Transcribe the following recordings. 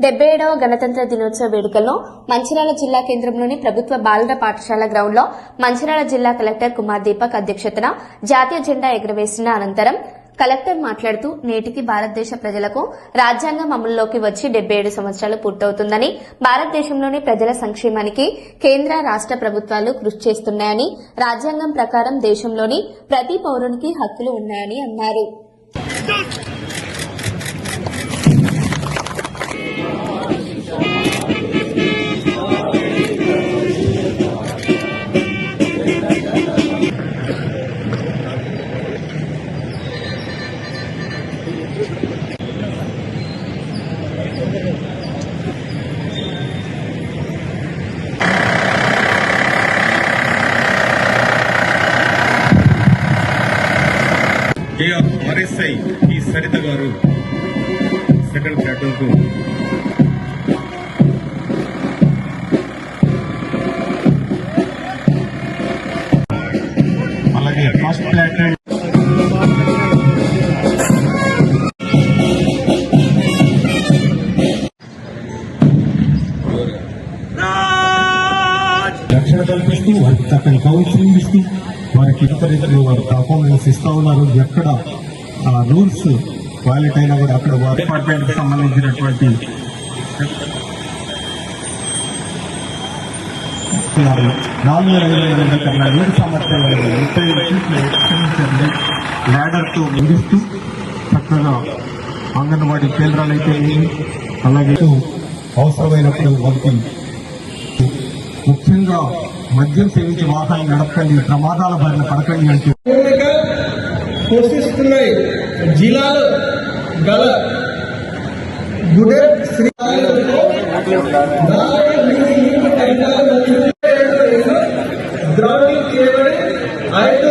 డెబ్బై ఏడవ గణతంత్ర దినోత్సవ వేడుకల్లో మంచిర్యాల జిల్లా కేంద్రంలోని ప్రభుత్వ బాలుర పాఠశాల గ్రౌండ్లో మంచిర్యాల జిల్లా కలెక్టర్ కుమార్ దీపక్ అధ్యక్షతన జాతీయ జెండా ఎగురవేసిన అనంతరం కలెక్టర్ మాట్లాడుతూ నేటికి భారతదేశ ప్రజలకు రాజ్యాంగం అమలులోకి వచ్చి డెబ్బై ఏడు సంవత్సరాలు పూర్తవుతుందని భారతదేశంలోని ప్రజల సంక్షేమానికి కేంద్ర రాష్ట ప్రభుత్వాలు కృషి చేస్తున్నాయని రాజ్యాంగం ప్రకారం దేశంలోని ప్రతి పౌరునికి హక్కులు ఉన్నాయని అన్నారు. ఆర్ఎస్ఐ ఈ సరిత గారు సెకండ్ ప్లాటూన్ కు అలాగే ఫస్ట్ ప్లాటూన్ రక్షణ కల్పిస్తూ వారికి చక్కని కౌన్సిలింగ్ ఇస్తూ వారికి ఇతరితరు వారు పర్ఫార్మెన్స్ ఇస్తూ ఉన్నారు. ఎక్కడ రూల్స్ వాలెట్ అయినా కూడా అక్కడ వారి డిపార్ట్మెంట్ సంబంధించినటువంటి నాలుగు వేల ఇరవై రెండు కన్నా నీటి సామర్థ్యం కలిగిన ముప్పై ఐదు ఫీట్ల ఎక్స్టెన్షన్ ముగిస్తూ చక్కగా అంగన్వాడీ కేంద్రాలు అయితే అలాగే అవసరమైనప్పుడు వారికి ముఖ్యంగా మద్యం సేవించి వాహనాలు నడపండి ప్రమాదాల బారిన పడకండి అంటూ పోషిస్తున్నాయి. జిల్లాలో గల గుడెర్ శ్రీ ద్రౌపది చేయబడి ఐదు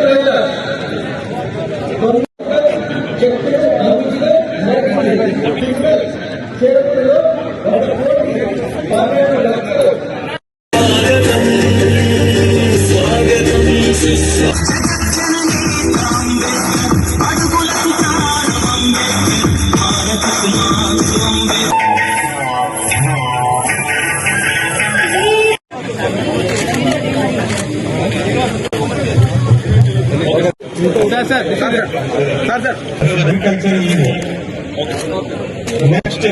అగ్రికల్చర్ నెక్స్ట్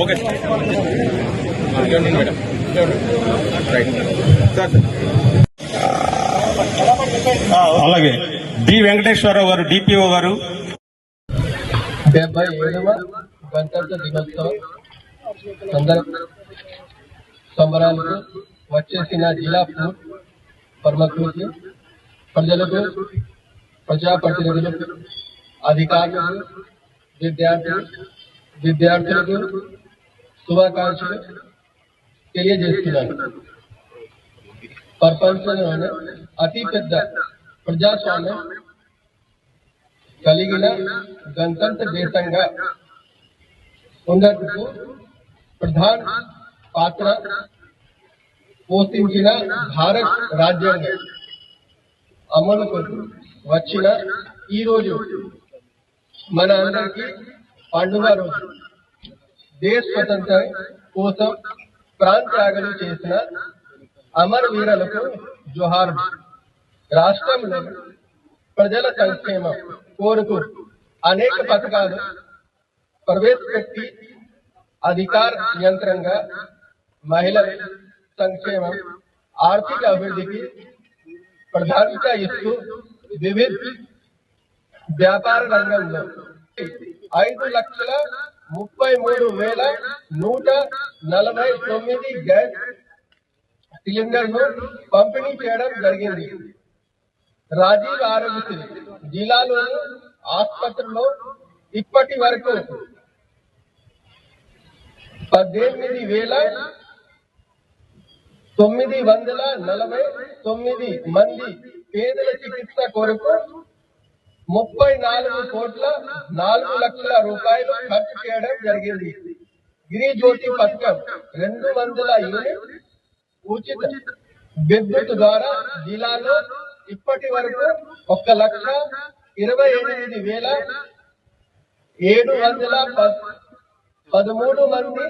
ఓకే అలాగే డి వెంకటేశ్వరరావు గారు డిపిఓ గారు. డెబ్బై ఏడవ గణతంత్ర దినోత్సవం సంబరాలకు వచ్చేసిన జిల్లా పూర్ ప్రముఖులకి ప్రజలకు ప్రజాప్రతినిధులకు అధికారులకు విద్యార్థులు విద్యార్థులకు శుభాకాంక్షలు తెలియజేస్తున్నాను ప్రపంచంలోనే అతి పెద్ద ప్రజాస్వామ్యం కలిగిన గణతంత్ర దేశంగా ఉన్నందుకు ప్రధాన పాత్ర పోషించిన భారత్ రాజ్యాంగం అమలుకు వచ్చిన ఈ రోజు మన అందరికీ పండుగ రోజు. దేశ స్వతంత్రం కోసం ప్రాంత్యాగలు చేసిన అమరవీరులకు జోహార్. రాష్ట్రంలో ప్రజల సంక్షేమం కోరుకు అనేక పథకాలు ప్రవేశపెట్టి అధికార నియంత్రంగా మహిళల సంక్షేమం ఆర్థిక అభివృద్ధికి ప్రాధాన్యత ఇస్తూ వివిధ వ్యాపార రంగంలో ఐదు లక్షల ముప్పై మూడు వేల నూట నలభై తొమ్మిది గ్యాస్ సిలిండర్ను పంపిణీ చేయడం జరిగింది. రాజీవ్ ఆరోగ్యశ్రీ జిల్లాలోని ఆసుపత్రిలో ఇప్పటి వరకు పద్దెనిమిది వేల తొమ్మిది వందల నలభై తొమ్మిది మంది పేదల చికిత్స కొరకు ముప్పై నాలుగు కోట్ల నాలుగు లక్షల రూపాయలు ఖర్చు చేయడం జరిగింది. గిరిజ్యోతి పథకం రెండు వందల యూనిట్ ఉచిత విద్యుత్ ద్వారా జిల్లాలో ఇప్పటి వరకు ఒక లక్ష ఇరవై ఎనిమిది వేల ఏడు వందల పదమూడు మంది